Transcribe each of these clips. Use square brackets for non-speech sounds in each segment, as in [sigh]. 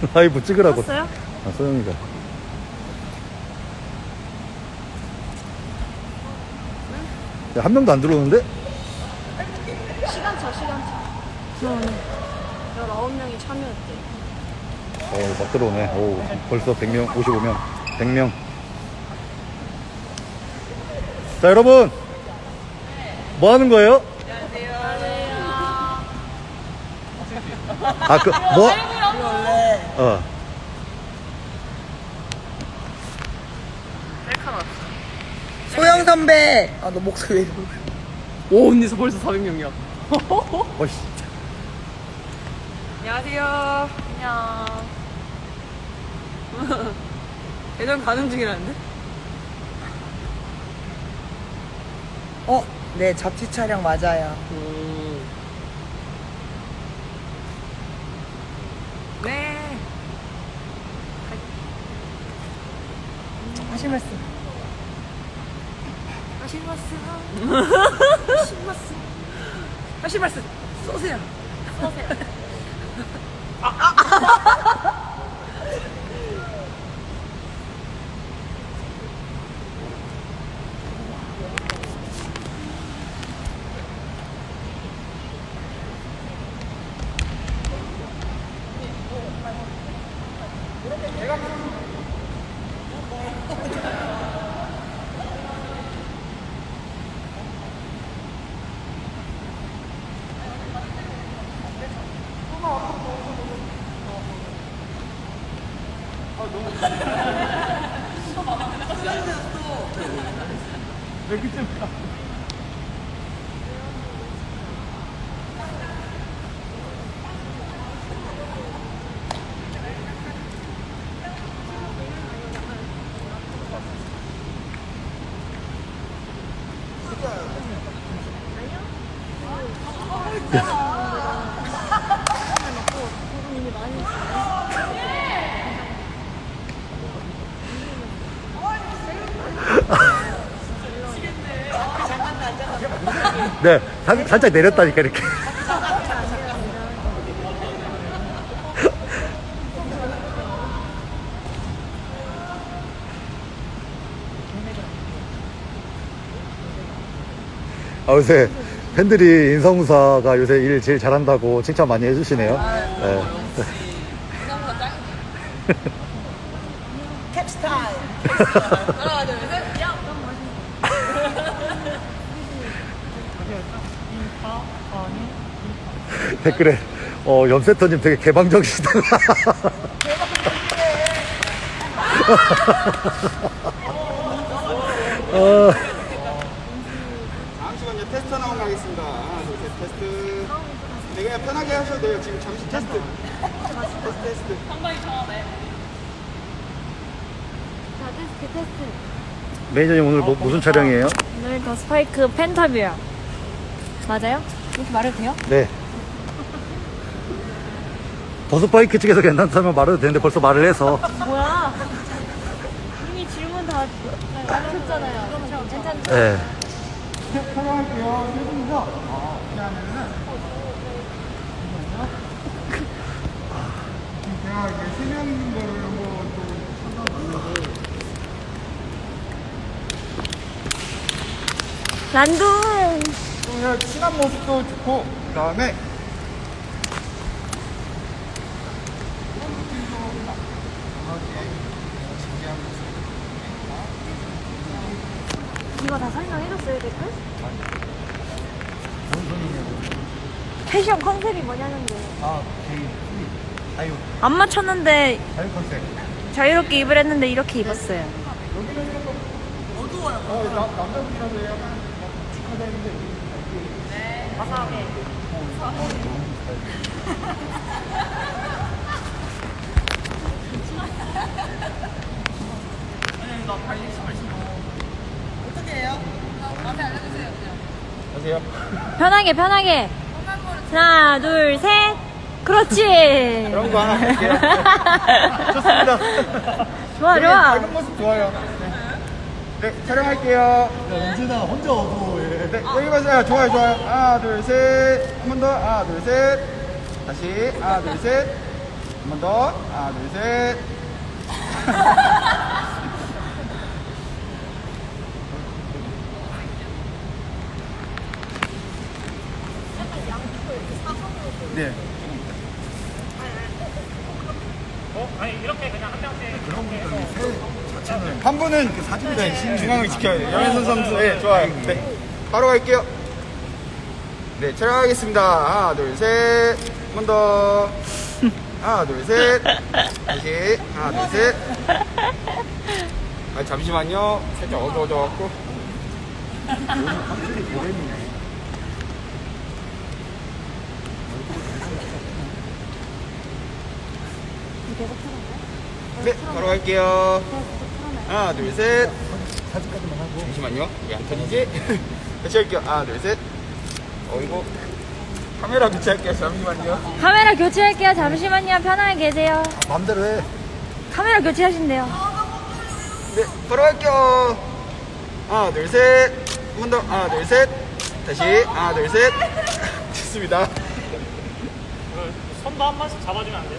[laughs] 라이브 찍으라고. 컸어요? 아, 소영이가. 야, 한 명도 안 들어오는데? 시간차 시간차 응 19명이 참여했대 어, 막 들어오네. 오, 벌써 100명, 55명, 100명. 자, 여러분. 뭐 하는 거예요? 아, 그, 뭐? 어. 소영 선배. 아 너 목소리 왜 이래? 오 언니 벌써 400명이야 [laughs] 어이씨. 안녕하세요 안녕 [laughs] 예전 가는 중이라는데? 어, 네 잡지 촬영 맞아요. 음. 네 하실 말씀. 하실 말씀. [laughs] 하실 말씀. 하실 말씀. 쏘세요 [laughs] 네, 살, 살짝 내렸다니까, 이렇게. 아, 요새 팬들이 인성사가 요새 일 제일 잘한다고 칭찬 많이 해주시네요. 네. [laughs] 캡스타일. [laughs] 하나 둘셋 댓글에, 어, 염세터님 되게 개방적이시다. 어, 잠시만요 테스트 하나 가겠습니다 하나 둘 셋 테스트 네 그냥 편하게 하셔도 돼요 지금 잠시 테스트 테스트 테스트 자 테스트 테스트 매니저님 오늘 뭐, 무슨 촬영이에요? 오늘 더 스파이크 펜타뷰요 맞아요? 이렇게 말해도 돼요? 네. 버스바이크 측에서 괜찮다면 말해도 되는데 벌써 말을 해서. 뭐야 이미 질문 다 하셨잖아요 괜찮죠? 네. 촬영할게요 세 분이서 어, 이렇게 하면은 잠시만요. 제가 이제 세 명인 거를 한번 또 찾아보고 난둥 좀 그냥 친한 모습도 좋고 그 다음에 이거 다 설명해줬어요 댓글? 패션 컨셉이 뭐냐는데. 아, 자유, 안 맞췄는데 자유 컨셉. 자유롭게 입을 했는데 이렇게 입었어요. 어, 나, 남자분이라서 약간 안녕하 세요 편하게 편하게 하나 둘 셋 그렇지 그런 거 하나 할게요. [laughs] 좋습니다. 좋아 좋아 밝은 모습 좋아요. 네, 네 촬영할게요. 은진아, 혼자 어두워해. 네, 여기 가세요. 좋아요, 좋아요. 하나, 둘, 셋. 한 번 더. 하나, 둘, 셋. 다시. 하나, 둘, 셋. 한 번 더. 하나, 둘, 셋. [laughs] 네. 한 분은 그 사진 네, 중앙을 지켜야 돼요. 염혜선 선수, 네, 좋아요. 네. 바로 갈게요. 네, 촬영하겠습니다. 하나, 둘, 셋. 한 번 더. 하나, 둘, 셋. 다시. 하나, 둘, 셋. 아, 잠시만요. 살짝 어두워져갖고. 네, 바로 갈게요. 하나, 둘, 셋. 잠시만요. 왜 안 터지지? [laughs] 다시 할게요. 하나, 둘, 셋. 어이구. 카메라 교체할게요. 잠시만요. 카메라 교체할게요. 잠시만요. 편하게 계세요. 마음대로 해. 카메라 교체하신대요. 네, 바로 갈게요. 하나, 둘, 셋. 한 번 더. 하나, 둘, 셋. 다시. 하나, 둘, 셋. [laughs] 좋습니다. 손도 한 번씩 잡아주면 안 돼요?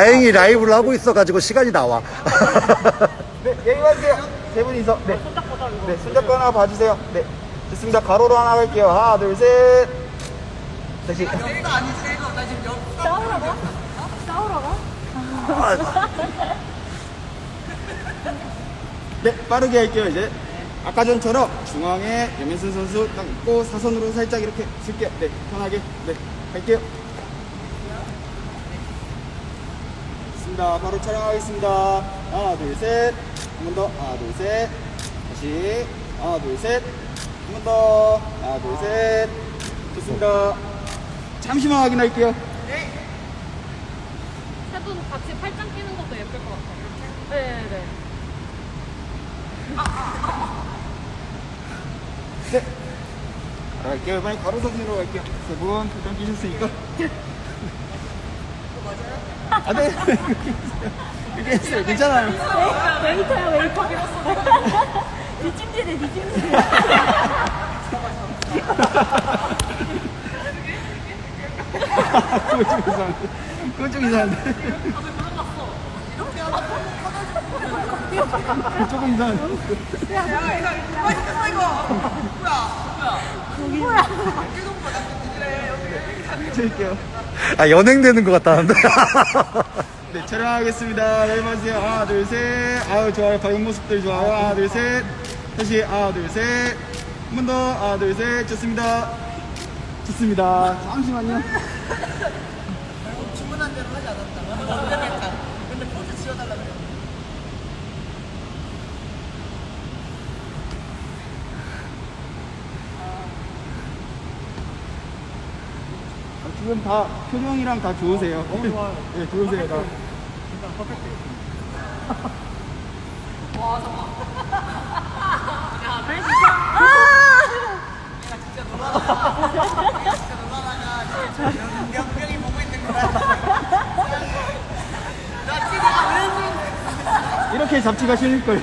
다행히 라이브를 하고 있어가지고 시간이 나와. 네, 여기 가세요. 세 분이서. 네. 네, 손잡고 하나 봐주세요. 네. 좋습니다. 가로로 하나 갈게요. 하나, 둘, 셋. 다시. 내가 아니지 내가 나 지금 옆 가? 싸우러 가? 네, 빠르게 할게요, 이제. 아까 전처럼 중앙에 염현선 선수 딱 있고 사선으로 살짝 이렇게 쓸게요. 네, 편하게. 네, 갈게요. 좋습니다. 바로 촬영하겠습니다. 하나, 둘, 셋. 한 번 더. 하나, 둘, 셋. 다시. 하나, 둘, 셋. 한 번 더. 하나, 둘, 셋. 좋습니다. 잠시만 확인할게요. 세분 같이 팔짱 끼는 것도 예쁠 것 같아요. 네, 네. 네. 갈게요. 이번에 가로 사진으로 갈게요. 세 분, 표정 끼셨으니까. [laughs] 아, 네. 이렇게 했어요. 괜찮아요. 웨이터야, 웨이터. 뒷짐지네, 뒷짐지. 그거 좀 이상한데. 그거 좀 이상한데. 조금 이상한데. 야 이거 맛있겠어 이거 뭐야 드릴게요. 아, 연행되는 것 같다는데. [laughs] 네, 촬영하겠습니다. 네, 마세요. 하나, 둘, 셋. 아유, 좋아요. 밝은 모습들 좋아요. 하나, 둘, 셋. 다시, 하나, 둘, 셋. 한 번 더. 하나, 둘, 셋. 좋습니다. 좋습니다. 잠시만요. [laughs] 주문한 대로 하지 않았다 [laughs] 근데 포즈 지워달라 그래 지금 다 표정이랑 다 좋으세요. 너무 좋아요. [laughs] 네, 좋으세요. 다. [laughs] [laughs] 명명이 보고 있는 거야 이렇게 잡지가 실릴 거예요.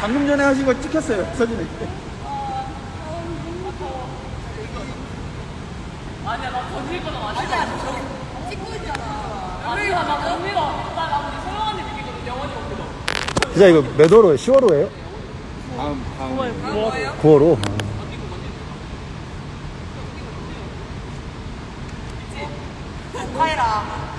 방금 전에 하신 거 찍혔어요. 사진 에. 진짜 이거 몇 월호예요? 10월호예요? 다음, 다음. 9월호? 과해라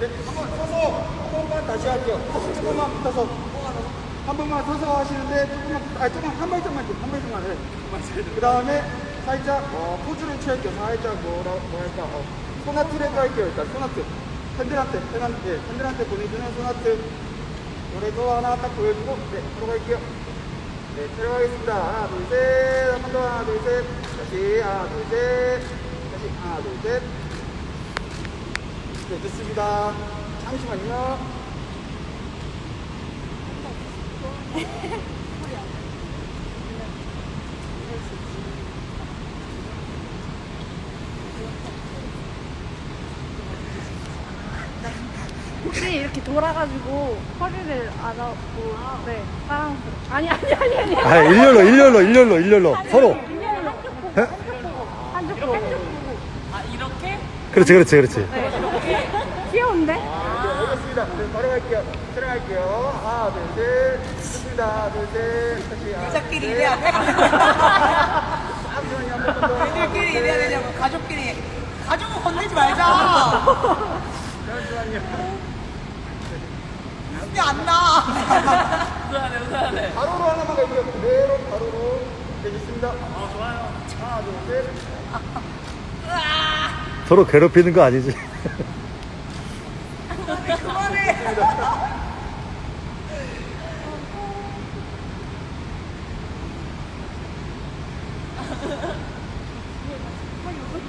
네, 한번 서서 한 번만 다시 할게요. 조금만 붙어서. 한 번만 서서 하시는데 조금만, 아, 조금 한 발짝만, 좀, 한 발짝만 해. 그 다음에 살짝, 어, 포즈를 취할게요. 살짝 뭐라, 뭐랄까, 어, 소나트를 깔게요. 일단 소나트. 팬들한테, 팬한테, 예, 팬들한테 보내주는 소나트. 노래도 하나 딱 보여주고, 네, 바로 갈게요. 네, 촬영하겠습니다. 하나, 둘, 셋. 한 번 더, 하나, 둘, 셋. 다시, 하나, 둘, 셋. 다시, 하나, 둘, 셋. 네, 됐습니다. 잠시만요. 혹시 이렇게 돌아가지고 허리를 안 하고 네 사랑스러워 아니 아니 아니 아니 아, 일렬로, 일렬로, 일렬로, 일렬로. 서로. 예? 한쪽 보고 아, 이렇게? 그렇지, 그렇지, 그렇지. 귀여운데? 네, 알겠습니다. 네, 바로 갈게요. 촬영할게요. 하나, 둘, 셋. 하나, 둘, 셋. 다시. 여자끼리 둘, 이래야 셋. 돼? [laughs] 애들끼리 이래야 되냐고 가족끼리 가족은 건들지 말자 잠시만요. 근데 안나 웃어야 돼, 웃어야 돼. 가로로 하나만 갈게요. 그대로 가로로. 네, 좋습니다. 아, 좋아요. 하나, 둘, 셋. 서로 괴롭히는 거 아니지? 그만해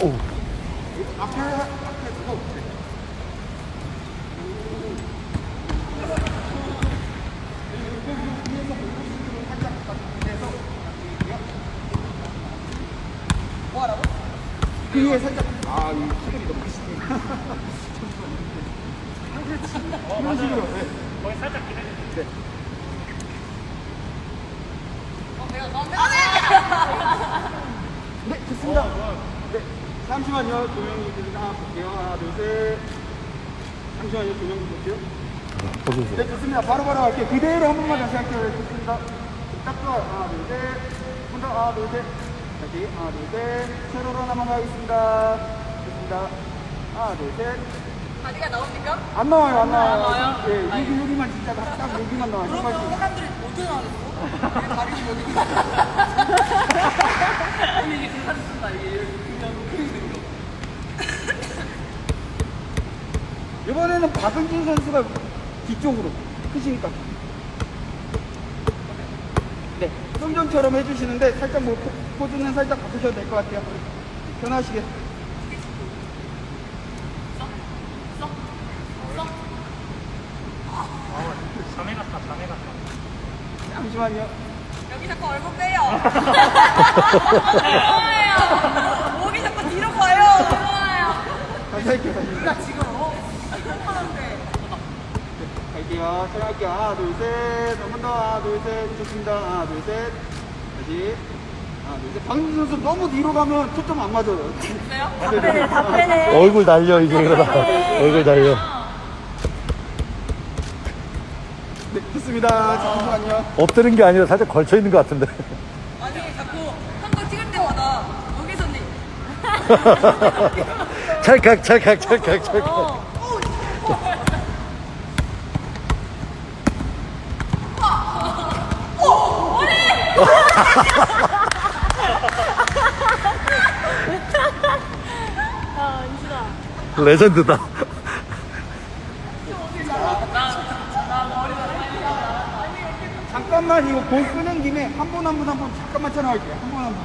오. 앞에, 앞에 두고. 뭐하라고? 그 위에 살짝. 아, 이 키들이 너무 크시네. 이런 식으로. 네. 네. 네, 좋습니다. 네, 잠시만요. 조명이 좀 하나 볼게요. 하나, 둘, 셋. 잠시만요. 조명 좀 볼게요. 네, 좋습니다. 바로바로 할게요. 그대로 한 번만 다시 할게요. 네, 좋습니다. 딱 좋아요. 하나, 둘, 셋. 더, 하나, 둘, 셋. 다시, 하나, 둘, 셋. 세로로 하나만 가겠습니다. 좋습니다. 하나, 둘, 셋. 다리가 나옵니까? 안 나와요, 안 나와요. 나와요? 예, 여기, 여기만 진짜 딱, 딱 여기만 나와요. 한 발씩. 사람들이 어떻게 나왔어? 내 다리는 여기 [laughs] 아니, 이게 그 사진 쓴다, 이게. 그냥 크게 거. 이번에는 박은진 선수가 뒤쪽으로 크시니까. 네. 좀 전처럼 해주시는데 살짝 뭐 포- 포즈는 살짝 바꾸셔도 될 것 같아요. 편하시게. 잠시만요. 여기 자꾸 얼굴 빼요 [laughs] 좋아요 목이 자꾸 뒤로 가요 좋아요 다시 할게요, 다시. 나 지금 갈게요. 촬영할게요. 하나, 둘, 셋. 한 번 더. 하나, 둘, 셋. 좋습니다. 하나, 둘, 셋. 다시. 하나, 둘, 셋. 박민수 선수 너무 뒤로 가면 초점 안 맞아요. 그래요? [laughs] 답변해 답변해 얼굴 날려, 이제 그러다. 얼굴 날려. 네, 좋습니다. 잠시만요. 엎드린 게 아니라 살짝 걸쳐 있는 것 같은데. 아니 자꾸 한 거 찍을 때마다 여기서 내 [laughs] 찰칵, 찰칵, 찰칵, 찰칵. 어. 아 인수다 레전드다. 잠깐만 이거 공 끄는 김에 한 번 한 번 한 번 잠깐만 촬영할게요. 한 번 한 번.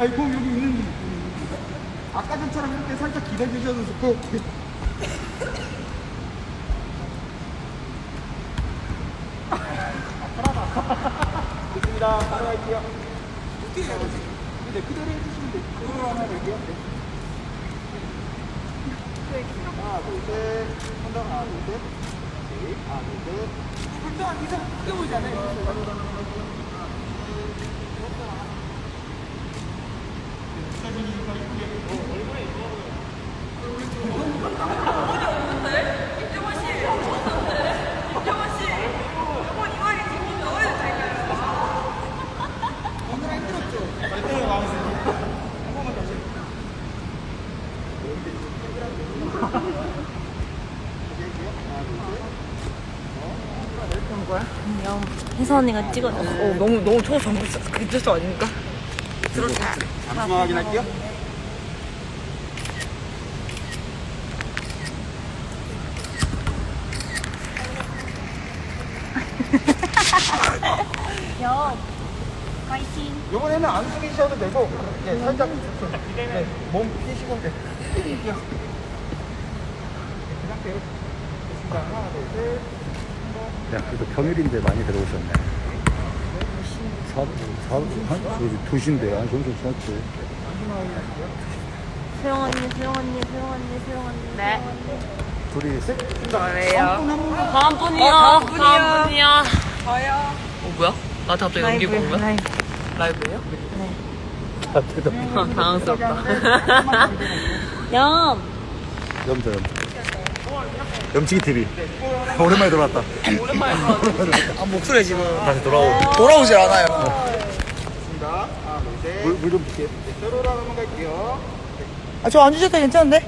아니 공 여기 있는. 아까 전처럼 이렇게 살짝 기다려주셔도 좋고. 일단 이상 크게 보이지 않아요? 얼굴에 이거 언니가 찍어줘. 어, 너무 너무 초고 전부 그 뜻도 아닙니까? 잠시만 확인할게요. [laughs] 이번에는 안 숙이셔도 되고, 네, 살짝 네, 몸 피시고 네. 그 상태로 됐습니다. 하나, 둘, 셋. 야, 그래도 평일인데 많이 들어오셨네. 사, 사, 한, 여기 2시인데, 아니, 점심 지났지. 소영 언니, 소영 언니, 소영 언니, 소영 언니. 네. 둘이 셋? 다음 분이요. 다음 분이요. 다음 분이요. 저요. 어 뭐야? 나한테 갑자기 넘기고 온 거야? 라이브. 라이브예요? 다 뜯어. 아, [laughs] 당황스럽다. 염. [laughs] 염자, 염자. 염치기 TV. 오랜만에 들어왔다. 아 목소리 지금 다시 돌아오. 돌아오질 않아요. 됐습니다. 하나, 둘, 셋. 물, 물좀 줄게. 네, 뾰로로 한번 갈게요. 아 저 안 주셔도 괜찮은데?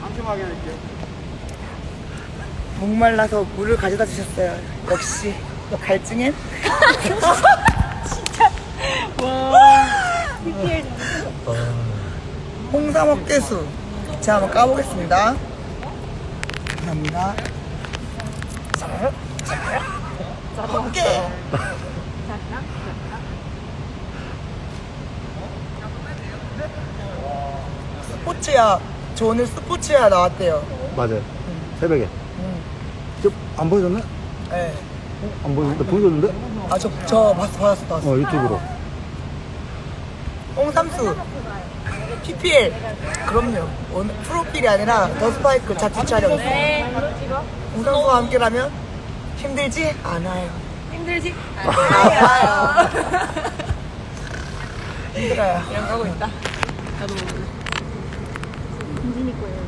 잠시만 확인할게요. 목말라서 물을 가져다 주셨어요. 역시 갈증엔? [laughs] [laughs] 홍삼 어깨수. 제가 한번 까보겠습니다. 감사합니다. 어깨. 스포츠야. 저 오늘 스포츠야 나왔대요. 맞아요. 새벽에. 저, 안 보여줬네? 네. 안 보여줬는데? 보여줬는데? 아, 저, 저 봤어, 받았어, 받았어. 어, 유튜브로. 홍삼수 PPL 그럼요 오늘 프로필이 아니라 더 스파이크 자체 촬영 네. 홍삼수와 함께라면 힘들지 않아요 힘들지? 않아요 [laughs] 힘들어요 그냥 가고 있다. 나도 김진이 거예요.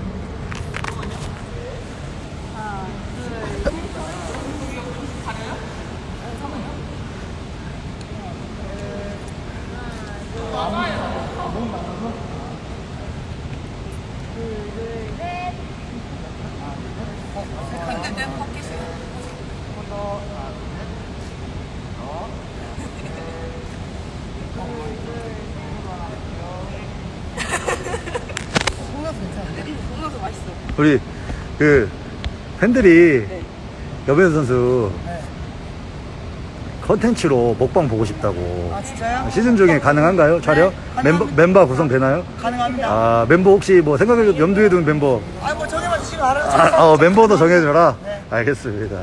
우리, 그, 팬들이, 여배우 선수, 컨텐츠로 먹방 보고 싶다고. 아 진짜요? 시즌 중에 가능한가요? 촬영? 네, 멤버, 가능합니다. 멤버 구성 되나요? 가능합니다 아, 멤버 혹시 뭐 생각해, 염두에 두는 멤버? 아뭐 정해만 주시면 알아서 아, 어, 멤버도 [laughs] 정해줘라? 네. 알겠습니다.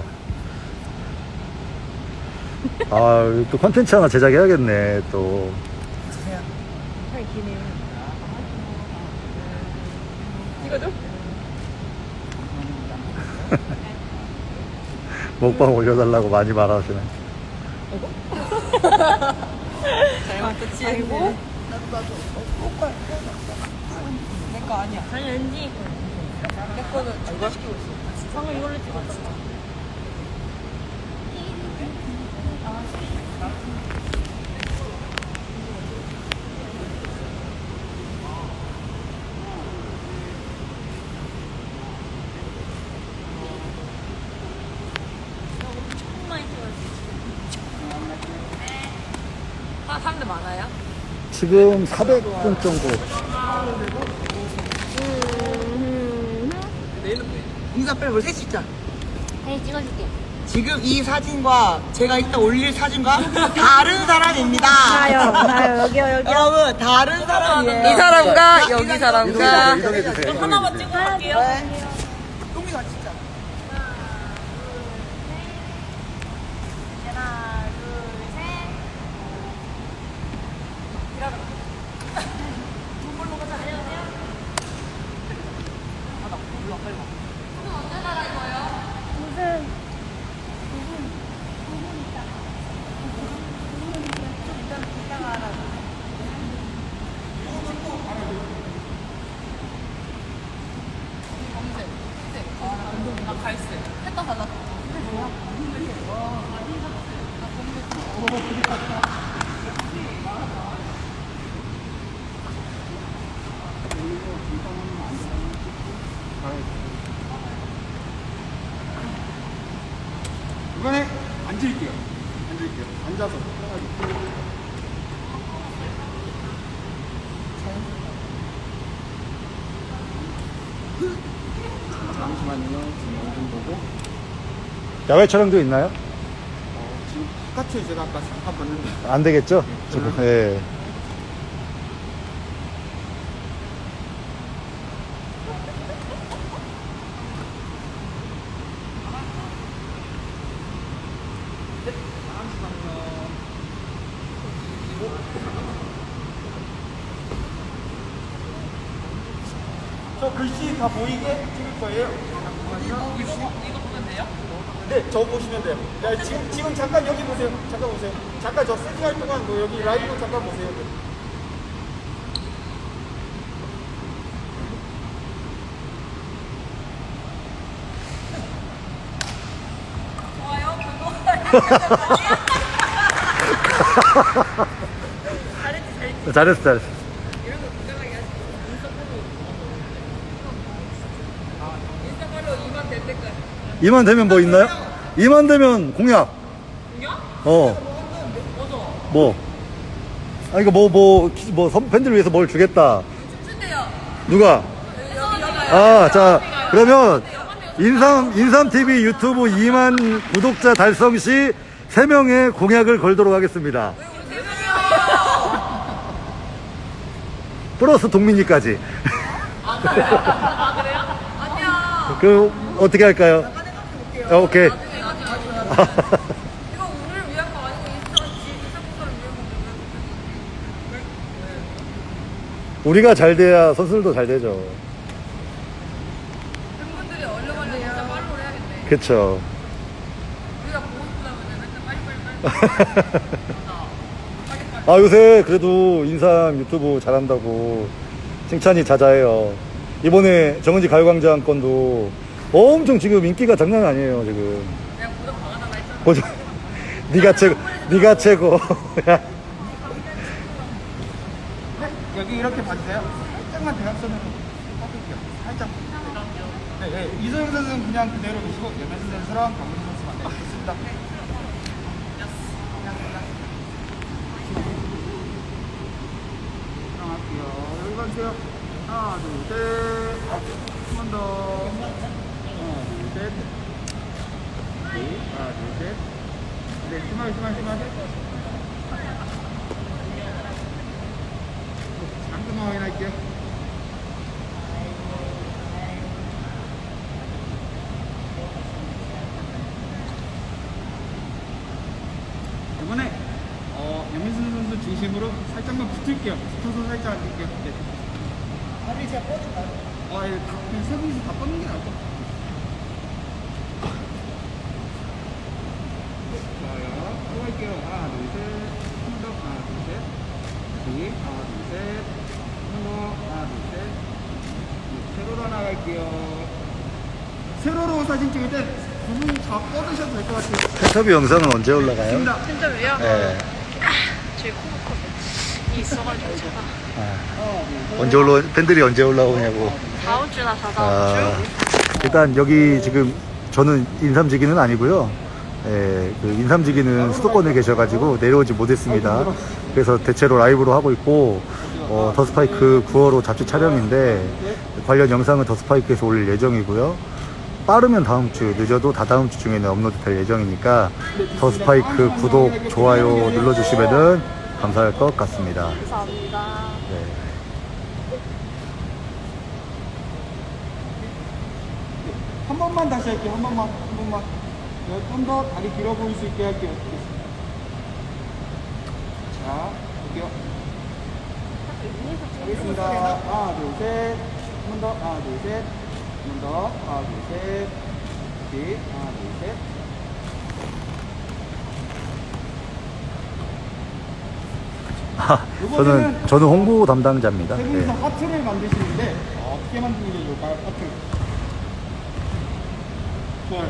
아, 또 컨텐츠 하나 제작해야겠네, 또. 주세요 이거죠? 먹방 올려달라고 많이 말하시네. 잘못 끝이 아니고. 내거 아니야 아니, 왠지. 내 거는 추가시키고 있어 방금 이걸로 찍었어. 아, 사람들 많아요? 지금 400분 정도. 인사 빼고 셋 찍자 네, 찍어줄게. 지금 이 사진과 제가 이따 올릴 사진과 다른 사람입니다 나요, 나요, 여기요, 여기요. 여러분 다른 사람이에요 이 사람과 여기 사람과 이동해 주세요. 그럼 하나만 찍어볼게요. 네. 똥이가 진짜 하나, 둘, 셋. 무슨 나 갈색. 했다 달라. 앉을게요. 앉을게요. 앉아서 편하게. 잠시만요. 지금 영상 보고. 야외 촬영도 있나요? 어, 지금 바깥에 제가 아까 잠깐 봤는데. 안 되겠죠? 지금, 예. 저 글씨 다 보이게 찍을 거예요. 글씨? 이거 보면 돼요? 네, 저 보시면 돼요. 야, 지금, 지금 잠깐 여기 보세요. 잠깐 보세요. 잠깐 저 세팅할 동안 뭐 여기 라이브 잠깐 보세요. [laughs] 잘했어, 잘했어. 이만 되면 뭐 있나요? 이만 되면 공약. 공약? 어. 뭐? 아, 이거 뭐, 뭐, 키- 뭐, 선- 팬들을 위해서 뭘 주겠다. 누가? 아, 자, 그러면, 인삼, 인삼TV 유튜브 2만 구독자 달성 시 3명의 공약을 걸도록 하겠습니다. 플러스 동민이까지. 그, [laughs] 어떻게 할까요? 어, 오케이. 이거 우리를 위한 거 아니고 인스타 인스타포터를 위한 거 우리가 잘 돼야 선수들도 잘 되죠. 팬분들이 얼려가지고 진짜 팔로우를 해야겠네. 그쵸. 우리가 보고 싶다면 맨날 빨리 빨리 빨리. [laughs] 아, 요새 그래도 인삼 유튜브 잘한다고 칭찬이 자자해요. 이번에 정은지 가요광장 건도 엄청 지금 인기가 장난 아니에요, 지금. 보자. 니가 최고, 니가 최고. 야, 여기 이렇게 봐주세요. 살짝만 대각선으로 꺾을게요. 살짝. 네, 네. 이소영 선수는 그냥 그대로 두시고 연매수 선수랑 강민수 선수만 네, 좋습니다. 하나, 둘, 셋. 한 번 더. 하나, 둘, 셋. 네, 하나, 둘, 셋. 네, 심하게, 심하게, 심하게. 잠깐만 확인할게요. 이번에 어, 염민순 선수 중심으로 살짝만 붙을게요. 붙어서 살짝 앉을게요. 네. 다리 제가 뻗을까요? 아, 예, 다, 그냥 세 분이서 다 뻗는 게 나을 것 같아요. 또 할게요. 하나, 둘, 셋. 한 번 더. 하나, 둘, 셋. 여기. 하나, 둘, 셋. 한 번 더. 하나, 둘, 셋. 네, 세로로 하나 갈게요. 사진 찍을 때두분다 뻗으셔도 될 것 같아요. 인터뷰 영상은 언제 올라가요? 좋습니다. 진짜 왜요? 예. 제 코너컵 이 있어가지고 제가 아, 언제 올라, 팬들이 언제 올라오냐고. 다음 주나 다다음 아, 주 일단 여기 지금 저는 인삼지기는 아니고요. 예, 그 인삼지기는 수도권에 계셔가지고 내려오지 못했습니다. 그래서 대체로 라이브로 하고 있고 어, 더스파이크 9월호 잡지 촬영인데 관련 영상은 더스파이크에서 올릴 예정이고요. 빠르면 다음 주, 늦어도 다다음 주 중에는 업로드 될 예정이니까 더 스파이크 구독, 좋아요 눌러주시면은 감사할 것 같습니다. 감사합니다. 네. 한 번만 다시 할게요. 한 번만, 한 번만. 좀 더 다리 길어 보일 수 있게 할게요. 자, 볼게요. 하겠습니다. 하나, 둘, 셋. 한 번 더. 하나, 둘, 셋. 한 번 더. 하나, 둘, 셋. 셋. 하나, 둘, 셋. 아, 저는 저는 홍보 담당자입니다. 세 네. 분이서 하트를 만드시는데 어, 어떻게 만드는 게 좋을까요? 하트. 좋아요.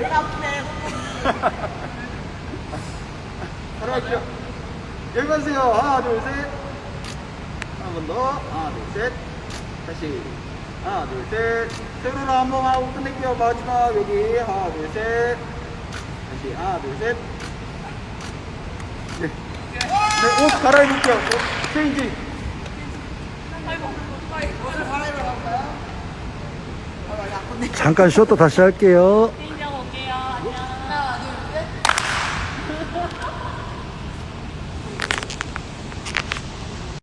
내가 아프네. [laughs] 바로 갈게요. 여기 가세요. 하나, 둘, 셋. 한 번 더. 하나, 둘, 셋. 다시. 하나, 둘, 셋. 세로로 한 번 하고 끝낼게요. 마지막 여기. 하나, 둘, 셋. 다시. 하나, 둘, 셋. 네. 네, 옷 갈아입을게요. 옷, 체인지. 잠깐 쉬었다 다시 할게요.